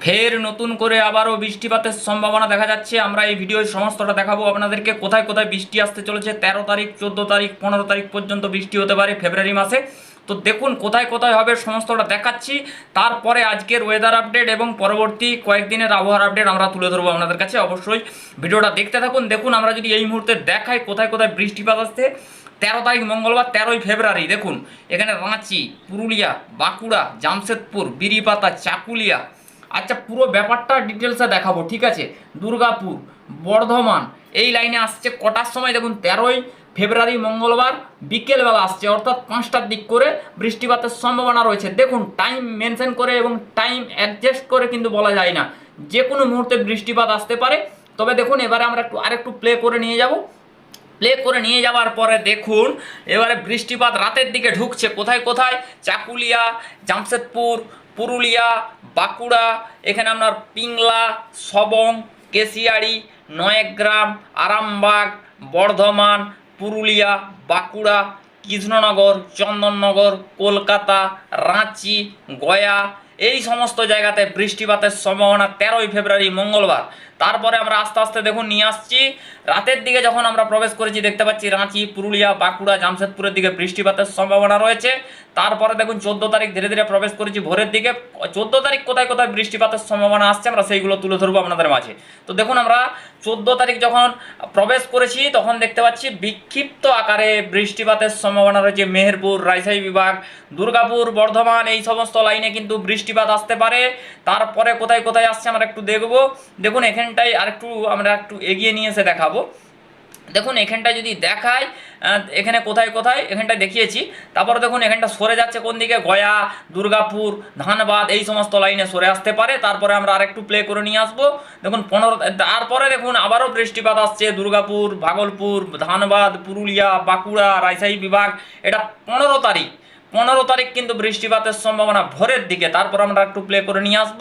ফের নতুন করে আবারও বৃষ্টিপাতের সম্ভাবনা দেখা যাচ্ছে। আমরা এই ভিডিওর সমস্তটা দেখাবো আপনাদেরকে। কোথায় কোথায় বৃষ্টি আসতে চলেছে? তেরো তারিখ, চোদ্দ তারিখ, পনেরো তারিখ পর্যন্ত বৃষ্টি হতে পারে ফেব্রুয়ারি মাসে। তো দেখুন কোথায় কোথায় হবে সমস্তটা দেখাচ্ছি। তারপরে আজকের ওয়েদার আপডেট এবং পরবর্তী কয়েকদিনের আবহাওয়ার আপডেট আমরা তুলে ধরবো আপনাদের কাছে অবশ্যই। ভিডিওটা দেখতে থাকুন। দেখুন আমরা যদি এই মুহূর্তে দেখাই কোথায় কোথায় বৃষ্টিপাত আসছে। তেরো তারিখ, মঙ্গলবার, তেরোই ফেব্রুয়ারি। দেখুন, এখানে রাঁচি, পুরুলিয়া, বাঁকুড়া, জামশেদপুর, বিরিপাতা, চাকুলিয়া আচ্ছা পুরো ব্যাপারটা ডিটেলসে দেখাবো, ঠিক আছে? দুর্গাপুর, বর্ধমান, এই লাইনে আসছে কটার সময়? দেখুন, তেরোই ফেব্রুয়ারি, মঙ্গলবার, বিকেলবেলা আসছে, অর্থাৎ পাঁচটার দিক করে বৃষ্টিপাতের সম্ভাবনা রয়েছে। দেখুন টাইম মেনশন করে এবং টাইম অ্যাডজাস্ট করে কিন্তু বলা যায় না। যে কোনো মুহূর্তে বৃষ্টিপাত আসতে পারে। তবে দেখুন, এবারে আমরা একটু, আরেকটু প্লে করে নিয়ে যাব। প্লে করে নিয়ে যাওয়ার পরে দেখুন, এবারে বৃষ্টিপাত রাতের দিকে ঢুকছে। কোথায় কোথায়? চাকুলিয়া, জামশেদপুর পুরুলিয়া, বাঁকুড়া, এখানে আপনার পিংলা, সবং কেশিয়াড়ি নয়গ্রাম, আরামবাগ, বর্ধমান, পুরুলিয়া, বাঁকুড়া, কৃষ্ণনগর, চন্দননগর, কলকাতা, রাঁচি, গয়া, এই সমস্ত জায়গাতে বৃষ্টিপাতের সম্ভাবনা তেরোই ফেব্রুয়ারি, মঙ্গলবার। তারপরে আমরা আস্তে আস্তে দেখুন নিয়ে আসছি। রাতের দিকে যখন আমরা প্রবেশ করেছি, দেখতে পাচ্ছি রাঁচি, পুরুলিয়া, বাঁকুড়া, জামশেদপুরের দিকে বৃষ্টিপাতের সম্ভাবনা রয়েছে। তারপরে দেখুন চোদ্দ তারিখ ধীরে ধীরে প্রবেশ করেছি ভোরের দিকে। চোদ্দ তারিখ কোথায় কোথায় বৃষ্টিপাতের সম্ভাবনা আসছে আমরা সেইগুলো তুলে ধরবো আপনাদের মাঝে। তো দেখুন আমরা চোদ্দ তারিখ যখন প্রবেশ করেছি তখন দেখতে পাচ্ছি বিক্ষিপ্ত আকারে বৃষ্টিপাতের সম্ভাবনা রয়েছে। মেহেরপুর, রাজশাহী বিভাগ, দুর্গাপুর, বর্ধমান এই সমস্ত লাইনে কিন্তু বৃষ্টিপাত আসতে পারে। তারপরে কোথায় কোথায় আসছে আমরা একটু দেখব। দেখুন এখানটায় আরেকটু আমরা একটু এগিয়ে নিয়ে এসে দেখাবো। দেখুন, এখানটা যদি দেখায় এখানে কোথায় কোথায় এখানটা দেখিয়েছি। তারপর দেখুন, এখানটা সরে যাচ্ছে কোন দিকে? গয়া, দুর্গাপুর, ধানবাদ, এই সমস্ত লাইনে সরে আসতে পারে। তারপরে আমরা আরেকটু প্লে করে নিয়ে আসব। দেখুন, পনেরো তারপরে দেখুন, আবারও বৃষ্টিপাত আসছে। দুর্গাপুর, ভাগলপুর, ধানবাদ, পুরুলিয়া, বাঁকুড়া, রাজশাহী বিভাগ। এটা পনেরো তারিখ। পনেরো তারিখ কিন্তু বৃষ্টিপাতের সম্ভাবনা ভোরের দিকে। তারপর আমরা একটু প্লে করে নিয়ে আসব।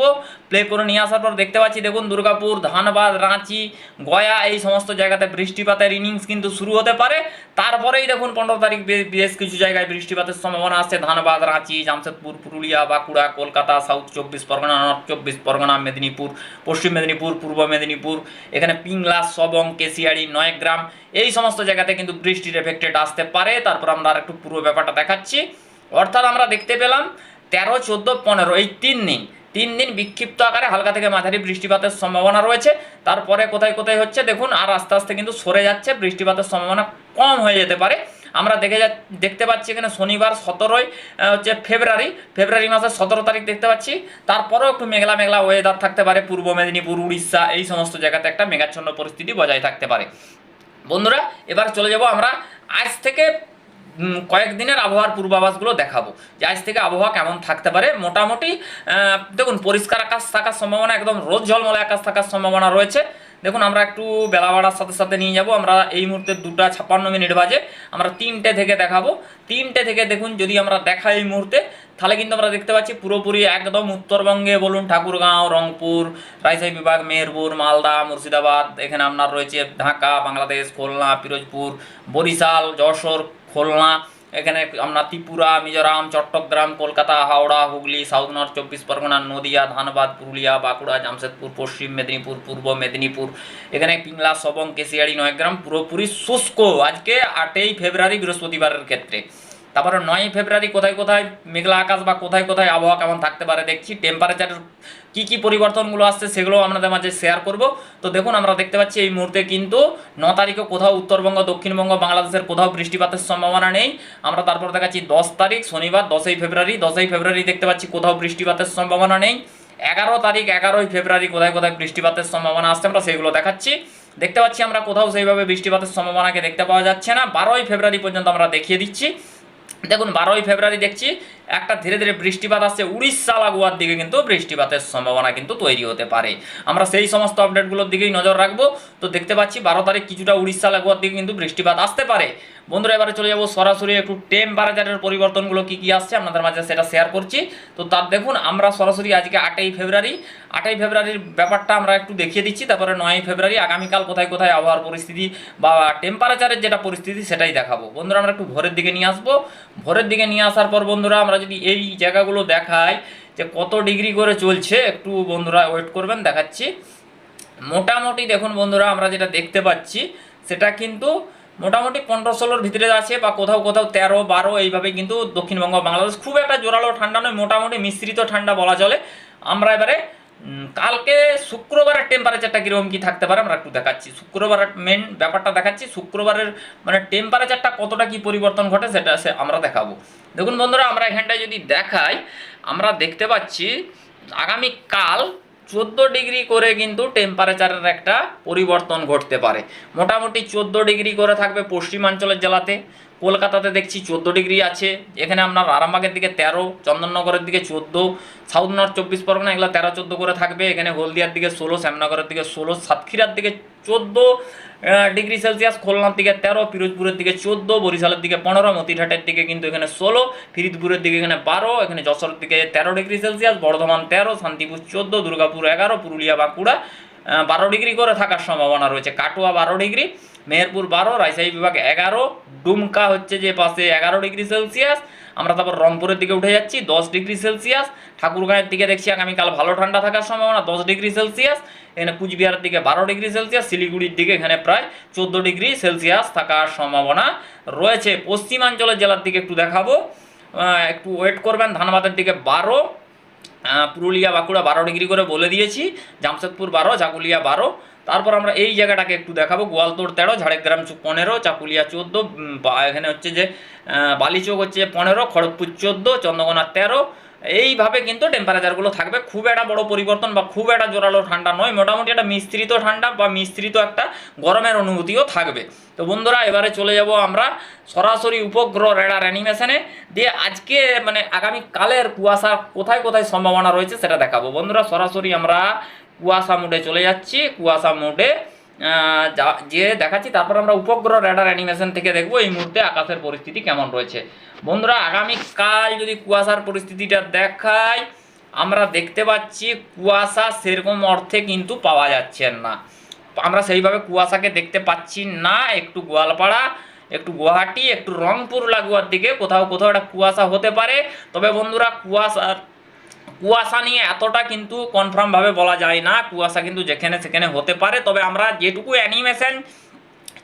প্লে করে নিয়ে আসার পর দেখতে পাচ্ছি, দেখুন দুর্গাপুর, ধানবাদ, রাঁচি, গয়া এই সমস্ত জায়গাতে বৃষ্টিপাতের ইনিংস কিন্তু শুরু হতে পারে। তারপরেই দেখুন পনেরো তারিখ বেশ কিছু জায়গায় বৃষ্টিপাতের সম্ভাবনা আছে। ধানবাদ, রাঁচি, জামশেদপুর, পুরুলিয়া, বাঁকুড়া, কলকাতা সাউথ চব্বিশ পরগনা নর্থ চব্বিশ পরগনা, মেদিনীপুর, পশ্চিম মেদিনীপুর, পূর্ব মেদিনীপুর, এখানে পিংলা, সবং কেশিয়াড়ি নয়গ্রাম এই সমস্ত জায়গাতে কিন্তু বৃষ্টির এফেক্টেড আসতে পারে। তারপর আমরা আর একটু পুরো ব্যাপারটা দেখাচ্ছি। অর্থাৎ আমরা দেখতে পেলাম তেরো, চোদ্দ, পনেরো, এই তিন দিন। তিন দিন বিক্ষিপ্ত আকারে হালকা থেকে মাঝারি বৃষ্টিপাতের সম্ভাবনা রয়েছে। তারপরে কোথায় কোথায় হচ্ছে দেখুন, আর আস্তে আস্তে কিন্তু সরে যাচ্ছে, বৃষ্টিপাতের সম্ভাবনা কম হয়ে যেতে পারে। আমরা দেখে যা, দেখতে পাচ্ছি এখানে শনিবার সতেরোই হচ্ছে ফেব্রুয়ারি ফেব্রুয়ারি মাসের সতেরো তারিখ দেখতে পাচ্ছি। তারপরেও একটু মেঘলা মেঘলা ওয়েদার থাকতে পারে, পূর্ব মেদিনীপুর, উড়িষ্যা, এই সমস্ত জায়গাতে একটা মেঘাচ্ছন্ন পরিস্থিতি বজায় থাকতে পারে। বন্ধুরা, এবার চলে যাব আমরা আজ থেকে কয়েকদিনের আবহাওয়ার পূর্বাভাসগুলো দেখাবো যে আজ থেকে আবহাওয়া কেমন থাকতে পারে। মোটামুটি দেখুন, পরিষ্কার আকাশ থাকার সম্ভাবনা একদম রোদ ঝলমলে আকাশ থাকার সম্ভাবনা রয়েছে। দেখুন, আমরা একটু বেলা বাড়ার সাথে সাথে নিয়ে যাব। আমরা এই মুহূর্তে দুটা ছাপ্পান্ন মিনিট বাজে। আমরা তিনটে থেকে দেখাবো। তিনটে থেকে দেখুন, যদি আমরা দেখাই এই মুহূর্তে, তাহলে কিন্তু আমরা দেখতে পাচ্ছি পুরোপুরি একদম উত্তরবঙ্গে বলুন, ঠাকুরগাঁও, রংপুর রাজশাহী বিভাগ, মেহেরপুর, মালদা, মুর্শিদাবাদ, এখানে আপনার রয়েছে ঢাকা, বাংলাদেশ, খুলনা, পিরোজপুর, বরিশাল, যশোর খুলনা, এখানে আমরা ত্রিপুরা, মিজোরাম, চট্টগ্রাম, কলকাতা, হাওড়া, হুগলি, সাউথ নর্থ, চব্বিশ পরগনা, নদিয়া, ধানবাদ, পুরুলিয়া, বাঁকুড়া, জামশেদপুর, পশ্চিম মেদিনীপুর, পূর্ব মেদিনীপুর, এখানে পিংলা, সবং, কেশিয়াড়ি, নয়গ্রাম, পুরোপুরি শুষ্ক। আজকে আটই ফেব্রুয়ারি বৃহস্পতিবারের ক্ষেত্রে। তারপরে নয় ফেব্রুয়ারি কোথায় কোথায় মেঘলা আকাশ বা কোথায় কোথায় আবহাওয়া কেমন থাকতে পারে দেখছি। টেম্পারেচারের কি কি পরিবর্তনগুলো আসছে সেগুলো আপনাদের মাঝে শেয়ার করব। তো দেখুন, আমরা দেখতে পাচ্ছি এই মুহূর্তে কিন্তু ন তারিখে কোথাও উত্তরবঙ্গ, দক্ষিণবঙ্গ, বাংলাদেশের কোথাও বৃষ্টিপাতের সম্ভাবনা নেই। আমরা তারপর দেখাচ্ছি দশ তারিখ, শনিবার, দশই ফেব্রুয়ারি। দশই ফেব্রুয়ারি দেখতে পাচ্ছি কোথাও বৃষ্টিপাতের সম্ভাবনা নেই। এগারো তারিখ, এগারোই ফেব্রুয়ারি কোথায় কোথায় বৃষ্টিপাতের সম্ভাবনা আসছে আমরা সেগুলো দেখাচ্ছি। দেখতে পাচ্ছি আমরা কোথাও সেইভাবে বৃষ্টিপাতের সম্ভাবনাকে দেখতে পাওয়া যাচ্ছে না। বারোই ফেব্রুয়ারি পর্যন্ত আমরা দেখিয়ে দিচ্ছি। দেখুন, বারোই ফেব্রুয়ারি দেখছি, একটা ধীরে ধীরে বৃষ্টিপাত আসছে। উড়িষ্যা লাগোয়ার দিকে কিন্তু বৃষ্টিপাতের সম্ভাবনা কিন্তু তৈরি হতে পারে। আমরা সেই সমস্ত আপডেটগুলোর দিকেই নজর রাখব। তো দেখতে পাচ্ছি, বারো তারিখ কিছুটা উড়িষ্যা লাগোয়ার দিকে কিন্তু বৃষ্টিপাত আসতে পারে। বন্ধুরা, এবারে চলে যাব সরাসরি একটু টেম্পারেচারের পরিবর্তনগুলো কি কি আসছে আপনাদের মাঝে সেটা শেয়ার করছি। তো তার দেখুন, আমরা সরাসরি আজকে আটই ফেব্রুয়ারি, আটই ফেব্রুয়ারির ব্যাপারটা আমরা একটু দেখিয়ে দিচ্ছি, তারপরে নয়ই ফেব্রুয়ারি আগামীকাল কোথায় কোথায় আবহাওয়ার পরিস্থিতি বা টেম্পারেচারের যেটা পরিস্থিতি সেটাই দেখাবো। বন্ধুরা, আমরা একটু ভোরের দিকে নিয়ে আসব। ভোরের দিকে নিয়ে আসার পর বন্ধুরা, আমরা যদি এই জায়গাগুলো দেখাই যে কত ডিগ্রি করে চলছে, একটু বন্ধুরা ওয়েট করবেন, দেখাচ্ছি। মোটামুটি দেখুন বন্ধুরা, আমরা যেটা দেখতে পাচ্ছি, সেটা কিন্তু মোটামুটি পনেরো ষোলোর ভিতরে আছে বা কোথাও কোথাও তেরো, বারো, এইভাবে কিন্তু দক্ষিণবঙ্গ বাংলাদেশ খুব একটা জোরালো ঠান্ডা নয়, মোটামুটি মিশ্রিত ঠান্ডা বলা চলে। আমরা এবারে কালকে শুক্রবারের টেম্পারেচারটা কীরকম কী থাকতে পারে আমরা একটু দেখাচ্ছি। শুক্রবারের মেন ব্যাপারটা দেখাচ্ছি, শুক্রবারের মানে টেম্পারেচারটা কতটা কি পরিবর্তন ঘটে সেটা সে আমরা দেখাবো। দেখুন বন্ধুরা, আমরা এখানটায় যদি দেখাই, আমরা দেখতে পাচ্ছি আগামী কাল চোদ্দ ডিগ্রি করে কিন্তু টেম্পারেচারের একটা পরিবর্তন ঘটতে পারে। মোটামুটি চোদ্দ ডিগ্রি করে থাকবে পশ্চিমাঞ্চলের জেলাতে। কলকাতাতে দেখছি চোদ্দ ডিগ্রি আছে। এখানে আপনার আরামবাগের দিকে তেরো, চন্দননগরের দিকে চোদ্দ সাউথ নর্থ চব্বিশ পরগনা এগুলো তেরো, চোদ্দ করে থাকবে। এখানে হলদিয়ার দিকে ষোলো, শ্যামনগরের দিকে ষোলো, সাতক্ষীরার দিকে চোদ্দ ডিগ্রি সেলসিয়াস, খুলনার দিকে তেরো, পিরোজপুরের দিকে চোদ্দ, বরিশালের দিকে পনেরো, মতিরহাটের দিকে কিন্তু এখানে ষোলো, ফিরিদপুরের দিকে এখানে বারো, এখানে যশোরের দিকে তেরো ডিগ্রি সেলসিয়াস, বর্ধমান তেরো, শান্তিপুর চোদ্দ, দুর্গাপুর এগারো, পুরুলিয়া বাঁকুড়া বারো ডিগ্রি করে থাকার সম্ভাবনা রয়েছে। কাটোয়া বারো ডিগ্রি, মেহেরপুর বারো, রাজশাহী বিভাগ এগারো, ডুমকা হচ্ছে যে পাশে এগারো ডিগ্রি সেলসিয়াস। আমরা তারপর রংপুরের দিকে উঠে যাচ্ছি, দশ ডিগ্রি সেলসিয়াস। ঠাকুরগাঁয়ের দিকে দেখছি আগামীকাল ভালো ঠান্ডা থাকার সম্ভাবনা, দশ ডিগ্রি সেলসিয়াস। এখানে কুচবিহারের দিকে বারো ডিগ্রি সেলসিয়াস, শিলিগুড়ির দিকে এখানে প্রায় চোদ্দ ডিগ্রি সেলসিয়াস থাকার সম্ভাবনা রয়েছে। পশ্চিমাঞ্চলের জেলার দিকে একটু দেখাবো। একটু ওয়েট করবেন, ধানবাদের দিকে বারো পুরুলিয়া বাঁকুড়া বারো ডিগ্রি করে বলে দিয়েছি, জামশেদপুর বারো, জাকুলিয়া বারো। তারপর আমরা এই জায়গাটাকে একটু দেখাবো গোয়ালতোড় তেরো, ঝাড়গ্রাম পনেরো, চাকুলিয়া চোদ্দ এখানে হচ্ছে যে বালিচক হচ্ছে পনেরো, খড়গপুর চোদ্দ, চন্দ্রকোনা তেরো এইভাবে কিন্তু টেম্পারেচারগুলো থাকবে। খুব একটা বড় পরিবর্তন বা খুব একটা জোরালো ঠান্ডা নয়। মোটামুটি একটা মিশ্রিত ঠান্ডা বা মিশ্রিত একটা গরমের অনুভূতিও থাকবে। তো বন্ধুরা, এবারে চলে যাব আমরা সরাসরি উপগ্রহ রেডার অ্যানিমেশনে দিয়ে আজকে মানে আগামী কালের কুয়াশা কোথায় কোথায় সম্ভাবনা রয়েছে সেটা দেখাবো। বন্ধুরা, সরাসরি আমরা কুয়াশা মুডে চলে যাচ্ছি। কুয়াশা মোডে যা- দেখাচ্ছি, তারপর আমরা উপগ্রহ রেডার অ্যানিমেশন থেকে দেখব এই মুহূর্তে আকাশের পরিস্থিতি কেমন রয়েছে। বন্ধুরা আগামী কাল যদি কুয়াশার পরিস্থিতিটা দেখায়, আমরা দেখতে পাচ্ছি কুয়াশা সেরকম অর্থে কিন্তু পাওয়া যাচ্ছে না। আমরা সেইভাবে কুয়াশাকে দেখতে পাচ্ছি না, একটু গোয়ালপাড়া, একটু গুয়াহাটি, একটু রংপুর, লাগুয়ার দিকে। কোথাও কোথাও একটা কুয়াশা হতে পারে। তবে বন্ধুরা, কুয়াশার কুয়াশা নিয়ে এতটা কিন্তু কনফার্মভাবে বলা যায় না। কুয়াশা কিন্তু যেখানে সেখানে হতে পারে। তবে আমরা যেটুকু অ্যানিমেশন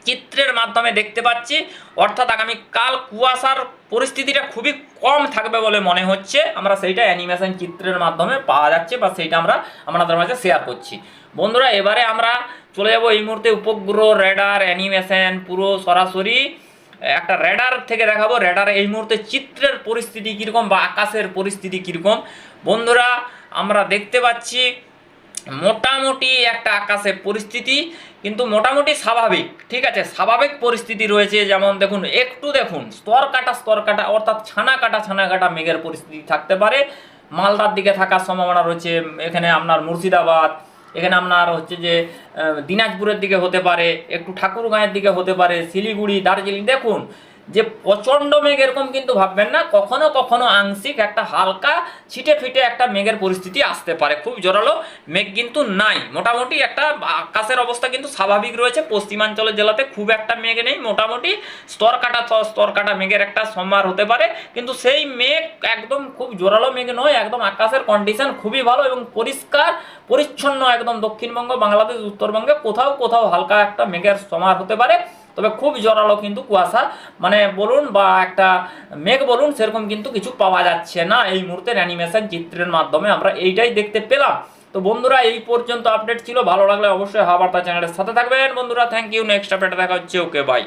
চিত্রের মাধ্যমে দেখতে পাচ্ছি, অর্থাৎ আগামী কাল কুয়াশার পরিস্থিতিটা খুবই কম থাকবে বলে মনে হচ্ছে। আমরা সেইটা অ্যানিমেশন চিত্রের মাধ্যমে পাওয়া যাচ্ছে বা সেইটা আমরা আপনাদের মাঝে শেয়ার করছি। বন্ধুরা, এবারে আমরা চলে যাব এই মুহূর্তে উপগ্রহ রেডার অ্যানিমেশন পুরো সরাসরি একটা রেডার থেকে দেখাবো। রেডার এই মুহূর্তে চিত্রের পরিস্থিতি কীরকম বা আকাশের পরিস্থিতি কীরকম? বন্ধুরা, আমরা দেখতে পাচ্ছি মোটামুটি একটা আকাশের পরিস্থিতি, কিন্তু মোটামুটি স্বাভাবিক, ঠিক আছে? স্বাভাবিক পরিস্থিতি রয়েছে, যেমন দেখুন, একটু দেখুন স্তর কাটা স্তর কাটা অর্থাৎ ছানা কাটা ছানা কাটা মেঘের পরিস্থিতি থাকতে পারে। মালদার দিকে থাকার সম্ভাবনা রয়েছে, এখানে আপনার মুর্শিদাবাদ এখানে আপনার হচ্ছে যে দিনাজপুরের দিকে হতে পারে, একটু ঠাকুরগাঁয়ের দিকে হতে পারে, শিলিগুড়ি, দার্জিলিং, দেখুন যে প্রচণ্ড মেঘ এরকম কিন্তু ভাববেন না, কখনো কখনো আংশিক একটা হালকা ছিটে ফিটে একটা মেঘের পরিস্থিতি আসতে পারে, খুব জোরালো মেঘ কিন্তু নাই। মোটামুটি একটা আকাশের অবস্থা কিন্তু স্বাভাবিক রয়েছে পশ্চিমাঞ্চলের জেলাতে খুব একটা মেঘ নেই, মোটামুটি স্তর কাটা স্তর কাটা মেঘের একটা সম্ভার হতে পারে, কিন্তু সেই মেঘ একদম খুব জোরালো মেঘ নয়, একদম আকাশের কন্ডিশন খুবই ভালো এবং পরিষ্কার, পরিচ্ছন্ন একদম দক্ষিণবঙ্গ, বাংলাদেশ, উত্তরবঙ্গে কোথাও কোথাও হালকা একটা মেঘের সমার হতে পারে। তবে খুব জোরালো কিন্তু কুয়াশা। মানে বলুন বা একটা মেঘ বলুন, সেরকম কিন্তু কিছু পাওয়া যাচ্ছে না। এই মুহূর্তের অ্যানিমেশন চিত্রের মাধ্যমে আমরা এইটাই দেখতে পেলাম। তো বন্ধুরা, এই পর্যন্ত আপডেট ছিল। ভালো লাগলে অবশ্যই হাবার্তা চ্যানেলের সাথে থাকবেন। বন্ধুরা থ্যাংক ইউ নেক্সট আপডেট দেখা হচ্ছে। Okay bye